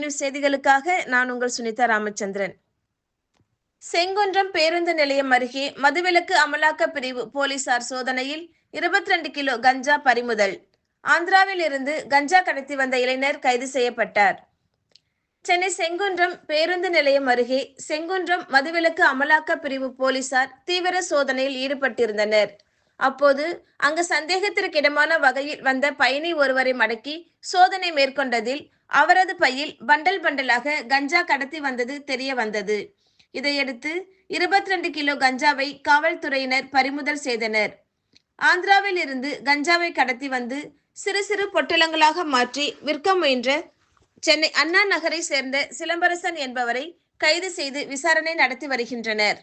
News செய்திகளுக்காக நான் உங்கள் சுனிதா ராமச்சந்திரன். செங்குன்றம் பேருந்து நிலையம் அருகே மதுவிலக்கு அமலாக்க பிரிவு போலீசார் சோதனையில் இருபத்தி ரெண்டு கிலோ கஞ்சா பறிமுதல். ஆந்திராவில் இருந்து கஞ்சா கடத்தி வந்த இளைஞர் கைது செய்யப்பட்டார். சென்னை செங்குன்றம் பேருந்து நிலையம் அருகே செங்குன்றம் மதுவிலக்கு அமலாக்க பிரிவு போலீசார் தீவிர சோதனையில் ஈடுபட்டிருந்தனர். அப்போது அங்கு சந்தேகத்திற்கிடமான வகையில் வந்த பயணி ஒருவரை மடக்கி சோதனை மேற்கொண்டதில் அவரது பையில் பண்டல் பண்டலாக கஞ்சா கடத்தி வந்தது தெரிய வந்தது. இதையடுத்து இருபத்தி ரெண்டு கிலோ கஞ்சாவை காவல்துறையினர் பறிமுதல் செய்தனர். ஆந்திராவில் இருந்து கஞ்சாவை கடத்தி வந்து சிறு சிறு பொட்டலங்களாக மாற்றி விற்க முயன்ற சென்னை அண்ணா நகரை சேர்ந்த சிலம்பரசன் என்பவரை கைது செய்து விசாரணை நடத்தி வருகின்றனர்.